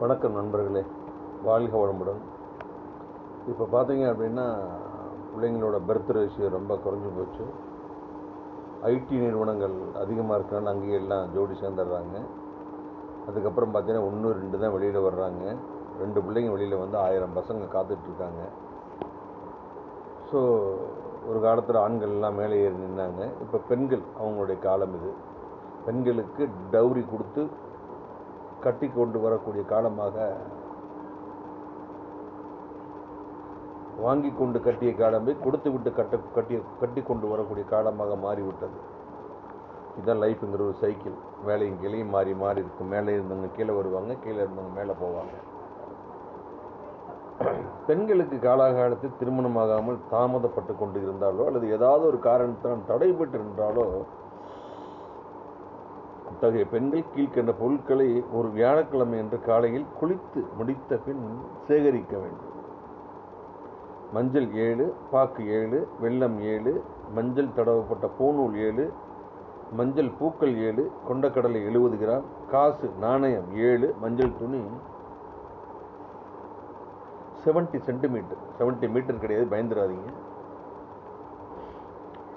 வணக்கம் நண்பர்களே வாழ்க வளமுடன். இப்போ பார்த்தீங்க அப்படின்னா பிள்ளைங்களோட பர்த் ரேஷியோ ரொம்ப குறைஞ்சி போச்சு. ஐடி நிறுவனங்கள் அதிகமாக இருக்கனால அங்கேயே எல்லாம் ஜோடி சேர்ந்துடுறாங்க. அதுக்கப்புறம் பார்த்தீங்கன்னா ஒன்று ரெண்டு தான் வெளியில் வர்றாங்க. ரெண்டு பிள்ளைங்க வெளியில் வந்து ஆயிரம் பசங்க காத்துட்ருக்காங்க ஸோ ஒரு காலத்தில் ஆண்கள்லாம் மேலே ஏறி நின்னாங்க. இப்போ பெண்கள் அவங்களுடைய காலம் இது. பெண்களுக்கு டவுரி கொடுத்து கட்டி கொண்டு வரக்கூடிய காலமாக வாங்கி கொண்டு கட்டிய காலமே கொடுத்து விட்டு கட்ட கட்டிய கட்டி கொண்டு வரக்கூடிய காலமாக மாறிவிட்டது. இதுதான் லைஃப்ங்கிற ஒரு சைக்கிள் வேலையும் கீழையும் மாறி மாறி இருக்கும். மேலே இருந்தவங்க கீழே வருவாங்க கீழே இருந்தவங்க மேலே போவாங்க. பெண்களுக்கு காலாகாலத்தில் திருமணமாகாமல் தாமதப்பட்டு கொண்டு இருந்தாலோ அல்லது ஏதாவது ஒரு காரணத்தினால் தடைபட்டு இருந்தாலோ அத்தகைய பெண்கள் கீழ்கண்ட பொருட்களை ஒரு வியாழக்கிழமை என்ற காலையில் குளித்து முடித்த பின் சேகரிக்க வேண்டும். மஞ்சள் ஏழு பாக்கு ஏழு வெள்ளம் ஏழு மஞ்சள் தடவப்பட்ட பூநூல் ஏழு மஞ்சள் பூக்கள் ஏழு கொண்டக்கடலை எழுபது கிராம் காசு நாணயம் ஏழு மஞ்சள் துணி செவன்ட்டி சென்டிமீட்டர் செவன்ட்டி மீட்டர் கிடையாது பயந்துடாதீங்க.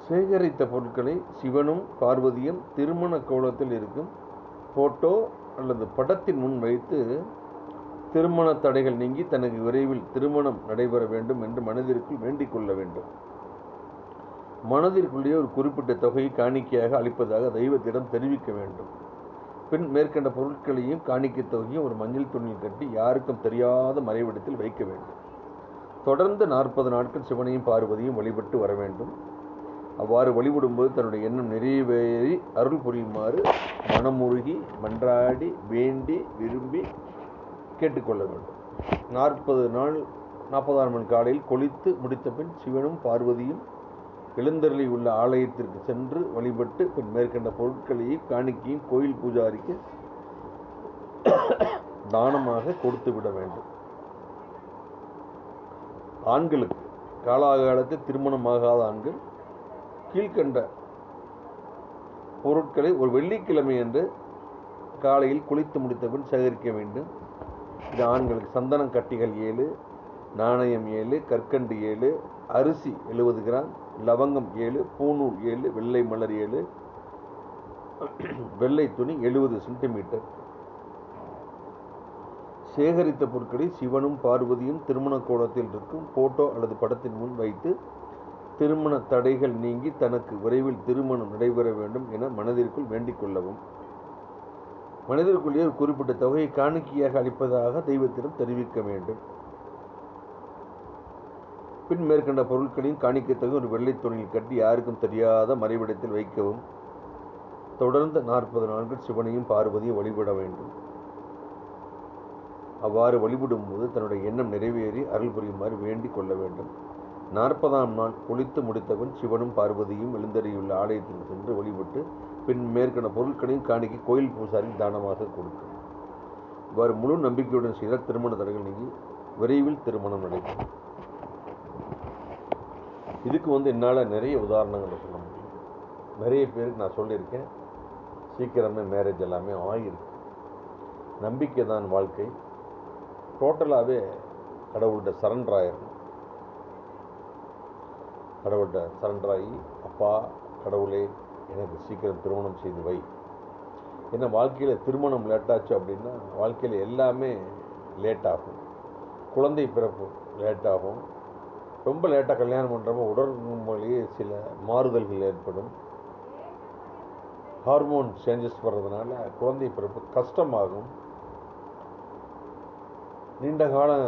சேகரித்த பொருட்களை சிவனும் பார்வதியும் திருமண கோலத்தில் இருக்கும் போட்டோ அல்லது படத்தின் முன் வைத்து திருமண தடைகள் நீங்கி தனக்கு விரைவில் திருமணம் நடைபெற வேண்டும் என்று மனதிற்குள் வேண்டிக் கொள்ள வேண்டும். மனதிற்குள்ளேயே ஒரு குறிப்பிட்ட தொகையை காணிக்கையாக அளிப்பதாக தெய்வத்திடம் தெரிவிக்க வேண்டும். பின் மேற்கண்ட பொருட்களையும் காணிக்கை தொகையும் ஒரு மஞ்சள் துணியில் கட்டி யாருக்கும் தெரியாத மறைவிடத்தில் வைக்க வேண்டும். தொடர்ந்து நாற்பது நாட்கள் சிவனையும் பார்வதியும் வழிபட்டு வர வேண்டும். அவ்வாறு வழிபடும்போது தன்னுடைய எண்ணம் நிறைவேறி அருள் புரியுமாறு மனமுருகி மன்றாடி வேண்டி விரும்பி கேட்டுக்கொள்ள வேண்டும். நாற்பது நாள் நாற்பதாம் மணி காலையில் கொளித்து முடித்த பின் சிவனும் பார்வதியும் எழுந்தருளி உள்ள ஆலயத்திற்கு சென்று வழிபட்டு பின் மேற்கண்ட பொருட்களையும் காணிக்கையும் கோயில் பூஜாரிக்கு தானமாக கொடுத்து விட வேண்டும். ஆண்களுக்கு காலாகாலத்தில் திருமணமாகாத ஆண்கள் கீழ்கண்ட பொருட்களை ஒரு வெள்ளிக்கிழமை என்று காலையில் குளித்து முடித்தபின் சேகரிக்க வேண்டும். இது ஆண்களுக்கு சந்தனம் கட்டிகள் ஏழு நாணயம் ஏழு கற்கண்டு ஏழு அரிசி எழுபது கிராம் லவங்கம் ஏழு பூநூல் ஏழு வெள்ளை மலர் ஏழு வெள்ளை துணி எழுபது சென்டிமீட்டர். சேகரித்த பொருட்களை சிவனும் பார்வதியும் திருமண கோலத்தில் இருக்கும் போட்டோ அல்லது படத்தின் முன் வைத்து திருமண தடைகள் நீங்கி தனக்கு விரைவில் திருமணம் நடைபெற வேண்டும் என மனதிற்குள் வேண்டிக் கொள்ளவும். மனதிற்குள்ளே ஒரு குறிப்பிட்ட தொகையை காணிக்கையாக அளிப்பதாக தெய்வத்திடம் தெரிவிக்க வேண்டும். பின் மேற்கண்ட பொருட்களையும் காணிக்கை தொகை ஒரு வெள்ளை துணியில் கட்டி யாருக்கும் தெரியாத மறைவிடத்தில் வைக்கவும். தொடர்ந்து நாற்பது நாட்கள் சிவனையும் பார்வதியும் வழிபட வேண்டும். அவ்வாறு வழிபடும்போது தன்னுடைய எண்ணம் நிறைவேறி அருள் புரியுமாறு வேண்டிக் கொள்ள வேண்டும். நாற்பதாம் நாள் குளித்து முடித்தவன் சிவனும் பார்வதியும் எழுந்தறியுள்ள ஆலயத்திற்கு சென்று வழிபட்டு பின் மேற்கண்ட பொருட்களையும் காணிக்கை கோயில் பூசாரி தானமாக கொடுக்கும். இவ்வாறு முழு நம்பிக்கையுடன் செய்தால் திருமண தடைகள் நீங்கி விரைவில் திருமணம் நடைபெறும். இதுக்கு வந்து என்னால் நிறைய உதாரணங்களை சொல்ல முடியும். நிறைய பேருக்கு நான் சொல்லியிருக்கேன். சீக்கிரமே மேரேஜ் எல்லாமே ஆகிருக்கு நம்பிக்கை தான் வாழ்க்கை டோட்டலாகவே கடவுள்கிட்ட சரண்டர் ஆயிடணும் கடவுள்கிட்ட சரண்டர் ஆகி அப்பா கடவுளே எனக்கு சீக்கிரம் திருமணம் செய்து வை. ஏன்னா வாழ்க்கையில் திருமணம் லேட்டாச்சு அப்படின்னா வாழ்க்கையில் எல்லாமே லேட் ஆகும் குழந்தை பிறப்பு லேட் ஆகும் ரொம்ப லேட்டாக கல்யாணம் பண்ணுறப்போ உடல் மொழியே சில மாறுதல்கள் ஏற்படும். ஹார்மோன் சேஞ்சஸ் வர்றதுனால குழந்தை பிறப்பு கஷ்டமாகும். நீண்ட காலம்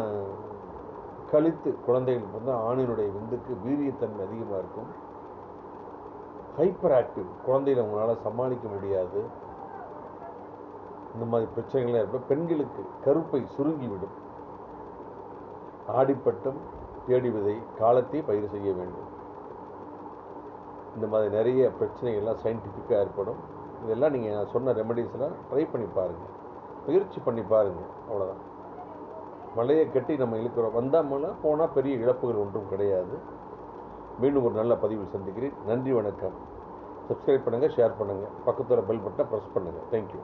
கழித்து குழந்தைகள் வந்து ஆணினுடைய விந்துக்கு வீரியத்தன்மை அதிகமாக இருக்கும். ஹைப்பர் ஆக்டிவ் குழந்தைகளை உங்களால் சமாளிக்க முடியாது. இந்த மாதிரி பிரச்சனைகள்லாம் ஏற்படும் பெண்களுக்கு கருப்பை சுருங்கிவிடும். ஆடிப்பட்டம் தேடி விதை காலத்தை பயிர் செய்ய வேண்டும். இந்த மாதிரி நிறைய பிரச்சனைகள்லாம் சயின்டிஃபிக்காக ஏற்படும். இதெல்லாம் நீங்கள் நான் சொன்ன ரெமடிஸ்லாம் ட்ரை பண்ணி பாருங்கள் முயற்சி பண்ணி பாருங்கள் அவ்வளோதான் மலையை கட்டி நம்ம இழுக்கிறோம். வந்தால் போனால் பெரிய இழப்புகள் ஒன்றும் கிடையாது. மீண்டும் ஒரு நல்ல பதிவில் சந்திக்கிறேன். நன்றி வணக்கம். சப்ஸ்கிரைப் பண்ணுங்கள் ஷேர் பண்ணுங்கள் பக்கத்தில் பெல் பட்டனை ப்ரெஸ் பண்ணுங்கள் தேங்க்யூ